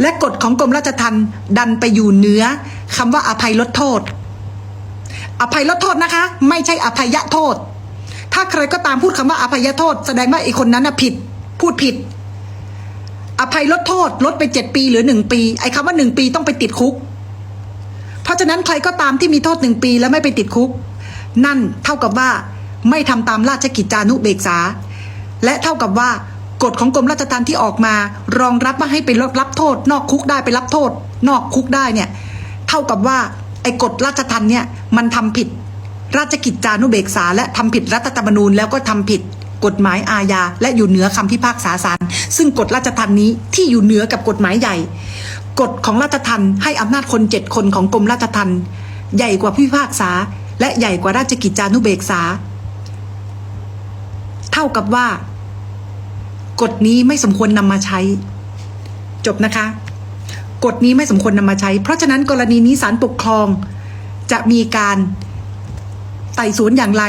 และกฎของกรมราชทัณฑ์ดันไปอยู่เนื้อคำว่าอภัยลดโทษ อภัยลดโทษนะคะ ไม่ใช่อภัยโทษ ถ้าใครก็ตามพูดคำว่าอภัยโทษ แสดงว่าไอ้คนนั้นน่ะผิด พูดผิด อภัยลดโทษ ลดไปเจ็ดปีหรือหนึ่งปี ไอ้คำว่าหนึ่งปีต้องไปติดคุก เพราะฉะนั้นใครก็ตามที่มีโทษหนึ่งปีแล้วไม่ไปติดคุก นั่นเท่ากับว่าไม่ทำตามราชกิจจานุเบกษา และเท่ากับว่า กฎของกรมราชทัณฑ์ที่ออกมา รองรับว่าให้ไปรับโทษ นอกคุกได้ไปรับโทษ นอกคุกได้เนี่ยเท่ากับว่าไอ้กฎราชทัณฑ์เนี่ยมันทำผิด ราชกิจจานุเบกษา และทำผิดรัฐธรรมนูญแล้วก็ทำผิดกฎหมายอาญาและอยู่เหนือคำพิพากษาศาลซึ่งกฎราชทัณฑ์นี้ที่อยู่เหนือกับกฎหมายใหญ่กฎของราชทัณฑ์ให้อำนาจคนเจ็ดคนของกรมราชทัณฑ์ใหญ่กว่าพิพากษา และใหญ่กว่าราชกิจจานุเบกษา เท่ากับว่า กฎนี้ไม่สมควรนำมาใช้ จบนะคะ กฎนี้ไม่สมควรนำมาใช้ เพราะฉะนั้นกรณีนี้ศาลปกครอง จะมีการไต่สวนอย่างไร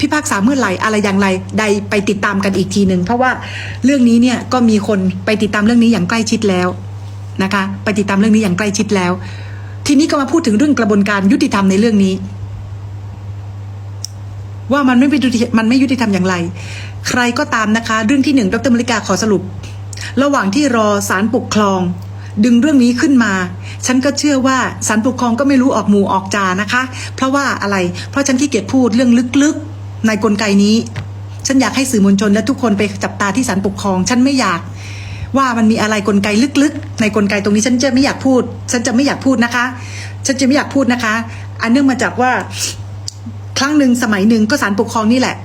พิพากษาเมื่อไหร่อะไรอย่างไร ใดไปติดตามกันอีกทีหนึ่งเพราะว่าเรื่องนี้เนี่ยก็มีคนไปติดตามเรื่องนี้อย่างใกล้ชิดแล้วนะคะ ไปติดตามเรื่องนี้อย่างใกล้ชิดแล้ว ทีนี้ก็มาพูดถึงเรื่องกระบวนการยุติธรรมในเรื่องนี้ ว่ามันไม่เป็นยุติมันไม่ยุติธรรมอย่างไร ใครก็ตามนะคะ เรื่องที่หนึ่งดรมริกาขอสรุป ระหว่างที่รอศาลปกครอง ดึงเรื่องนี้ขึ้นมา ฉันก็เชื่อว่าศาลปกครองก็ไม่รู้ออกหมู่ออกจานะคะ เพราะว่าอะไร เพราะฉันขี้เกียจพูดเรื่องลึกๆ ในกลไกนี้ ฉันอยากให้สื่อมวลชนและทุกคนไปจับตาที่ศาลปกครอง ฉันไม่อยากว่ามันมีอะไรกลไกลึกๆ ในกลไกตรงนี้ฉันจะไม่อยากพูด ฉันจะไม่อยากพูดนะคะ ฉันจะไม่อยากพูดนะคะ อันเนื่องมาจากว่า ครั้งหนึ่งสมัยหนึ่งก็ศาลปกครองนี่แหละ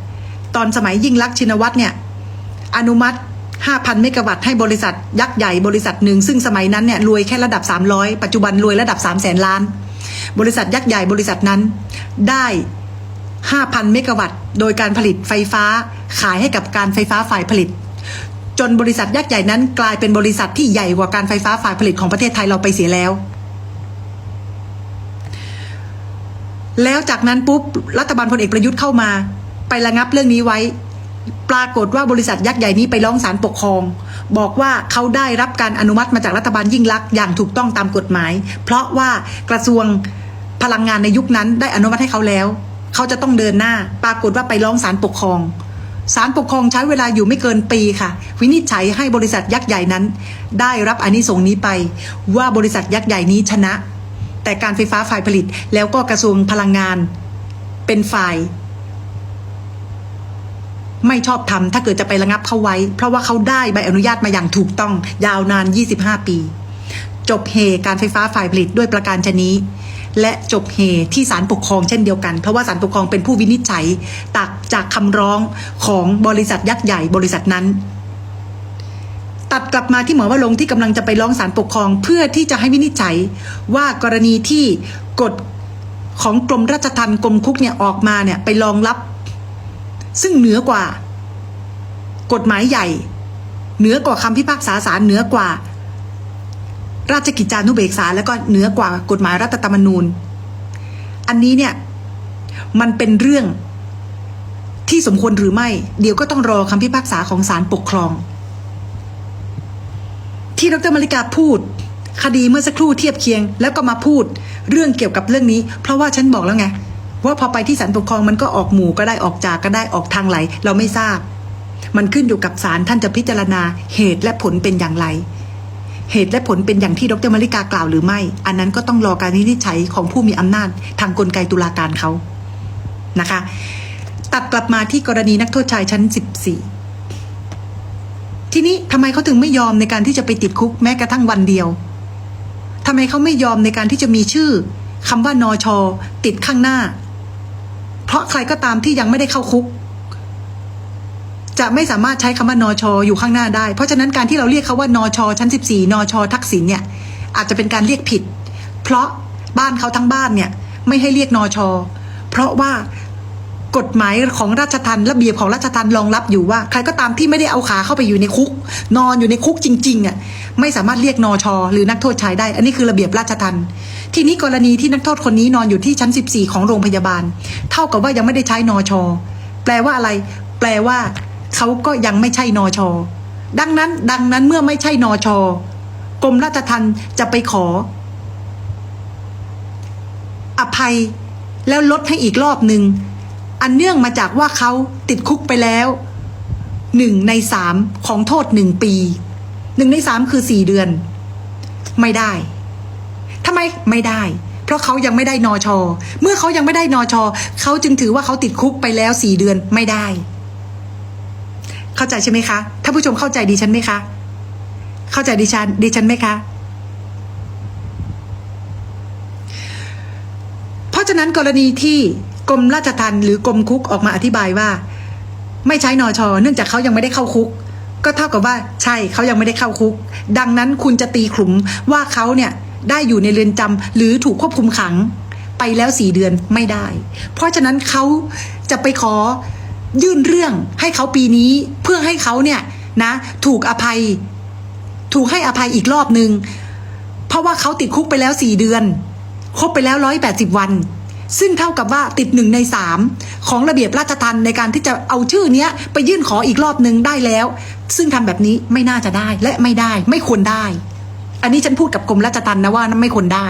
ตอนสมัยยิ่งลักษณ์ชินวัตรเนี่ย อนุมัติ 5,000 เมกะวัตต์ให้บริษัท ยักษ์ใหญ่บริษัทหนึ่ง ซึ่งสมัยนั้นเนี่ยรวยแค่ระดับ 300 ปัจจุบันรวยระดับ 3 0 0แสนล้าน บริษัทยักษ์ใหญ่บริษัทนั้นได้ 5,000 เมกะวัตต์โดยการผลิตไฟฟ้าขายให้กับการไฟฟ้าฝ่ายผลิต จนบริษัทยักษ์ใหญ่นั้น กลายเป็นบริษัทที่ใหญ่กว่าการไฟฟ้าฝ่ายผลิตของประเทศไทยเราไปเสียแล้ว แล้วจากนั้นปุ๊บรัฐบาลพลเอกประยุทธ์เข้ามา ไประงับเรื่องนี้ไว้ ปรากฏว่าบริษัทยักษ์ใหญ่นี้ไปร้องศาลปกครอง บอกว่าเขาได้รับการอนุมัติมาจากรัฐบาลยิ่งลักษณ์อย่างถูกต้องตามกฎหมาย เพราะว่ากระทรวงพลังงานในยุคนั้นได้อนุมัติให้เขาแล้ว เขาจะต้องเดินหน้า ปรากฏว่าไปร้องศาลปกครองศาลปกครองใช้เวลาอยู่ไม่เกินปีค่ะ วินิจฉัยให้บริษัทยักษ์ใหญ่นั้น ได้รับอนิสงส์นี้ไป ว่าบริษัทยักษ์ใหญ่นี้ชนะ แต่การไฟฟ้าฝ่ายผลิต แล้วก็กระทรวงพลังงาน เป็นฝ่าย ไม่ชอบทำถ้าเกิดจะไประงับเขาไว้ เพราะว่าเขาได้ใบอนุญาตมาอย่างถูกต้อง ยาวนาน 25 ปี จบเหการไฟฟ้าฝ่ายผลิตด้วยประการชนี้ และจบเหที่ศาลปกครองเช่นเดียวกัน เพราะว่าศาลปกครองเป็นผู้วินิจฉัยตักจากคำร้องของบริษัทยักษ์ใหญ่บริษัทนั้น ตัดกลับมาที่หมอวรงที่กำลังจะไปร้องศาลปกครอง เพื่อที่จะให้วินิจฉัยว่ากรณีที่กฎของกรมราชทัณฑ์กรมคุกเนี่ยออกมาเนี่ยไปรองรับ ซึ่งเหนือกว่า กฎหมายใหญ่ เหนือกว่าคำพิพากษาศาลเหนือกว่า ราชกิจจานุเบกษาแล้วก็เหนือกว่ากฎหมายรัฐธรรมนูญ อันนี้เนี่ยมันเป็นเรื่องที่สมควรหรือไม่ เดี๋ยวก็ต้องรอคำพิพากษาของศาลปกครอง ที่ดรมาริกาพูด คดีเมื่อสักครู่เทียบเคียง แล้วก็มาพูดเรื่องเกี่ยวกับเรื่องนี้ เพราะว่าฉันบอกแล้วไงว่าพอไปที่ศาลปกครองมันก็ออกหมู่ก็ได้ออกจากก็ได้ออกทางไหล เราไม่ทราบ มันขึ้นอยู่กับศาลท่านจะพิจารณาเหตุและผลเป็นอย่างไร เหตุและผลเป็นอย่างที่ดรมาริกากล่าวหรือไม่ อันนั้นก็ต้องรอการวินิจฉัยของผู้มีอำนาจทางกลไกตุลาการเขานะคะ ตัดกลับมาที่กรณีนักโทษชายชั้น 14 ทีนี้ทำไมเขาถึงไม่ยอมในการที่จะไปติดคุกแม้กระทั่งวันเดียวทำไมเขาไม่ยอมในการที่จะมีชื่อคำว่านอชอติดข้างหน้า เพราะใครก็ตามที่ยังไม่ได้เข้าคุก จะไม่สามารถใช้คำว่านอชออยู่ข้างหน้าได้ เพราะฉะนั้นการที่เราเรียกเขาว่านอชอชั้น 14นอชอทักษิณเนี่ย อาจจะเป็นการเรียกผิด เพราะบ้านเขาทั้งบ้านเนี่ย ไม่ให้เรียกนอชอเพราะว่า กฎหมายของราชทัณฑ์ระเบียบของราชทัณฑ์รองรับอยู่ว่า ใครก็ตามที่ไม่ได้เอาขาเข้าไปอยู่ในคุก นอนอยู่ในคุกจริงๆอะไม่สามารถเรียกนอชอหรือนักโทษชายได้ อันนี้คือระเบียบราชทัณฑ์ทีนี้กรณีที่นักโทษคนนี้นอนอยู่ที่ชั้น 14 ของโรงพยาบาล เท่ากับว่ายังไม่ได้ใช้นอชอแปลว่าอะไร แปลว่าเขาก็ยังไม่ใช่นอชอดังนั้น ดังนั้นเมื่อไม่ใช่นอชอกรมราชทัณฑ์จะไปขอ อภัยแล้วลดให้อีกรอบหนึ่ง อันเนื่องมาจากว่าเขาติดคุกไปแล้วหนึ่งในสามของโทษหนึ่งปีหนึ่งในสามคือสี่เดือน ไม่ได้ทำไมไม่ได้ เพราะเขายังไม่ได้นอชอเมื่อเขายังไม่ได้นอชอเขาจึงถือว่าเขาติดคุกไปแล้วสี่เดือนไม่ได้ เข้าใจใช่ไหมคะถ้าผู้ชมเข้าใจดิฉันไหมคะ เข้าใจดิฉันดิฉันไหมคะ เพ ราะฉะนั้นกรณีที่กรมราชทัณฑ์หรือกรมคุกออกมาอธิบายว่า ไม่ใช้นอชอเนื่องจากเขายังไม่ได้เข้าคุก ก็เท่ากับว่าใช่เขายังไม่ได้เข้าคุก ดังนั้นคุณจะตีขลุมว่าเขาเนี่ยได้อยู่ในเรือนจำหรือถูกควบคุมขังไปแล้วสี่เดือนไม่ได้ เพราะฉะนั้นเขาจะไปขอยื่นเรื่องให้เขาปีนี้เพื่อให้เขาเนี่ยนะ ถูกอภัย ถูกให้อภัยอีกรอบหนึ่งเพราะว่าเขาติดคุกไปแล้วสี่เดือน ครบไปแล้วร้อยแปดสิบวัน ซึ่งเท่ากับว่าติดหนึ่งในสามของระเบียบราชทัณฑ์ในการที่จะเอาชื่อเนี้ยไปยื่นขออีกรอบหนึ่งได้แล้ว ซึ่งทำแบบนี้ไม่น่าจะได้และไม่ได้ไม่ควรได้ อันนี้ฉันพูดกับกรมราชทัณฑ์นะว่าไม่ควรได้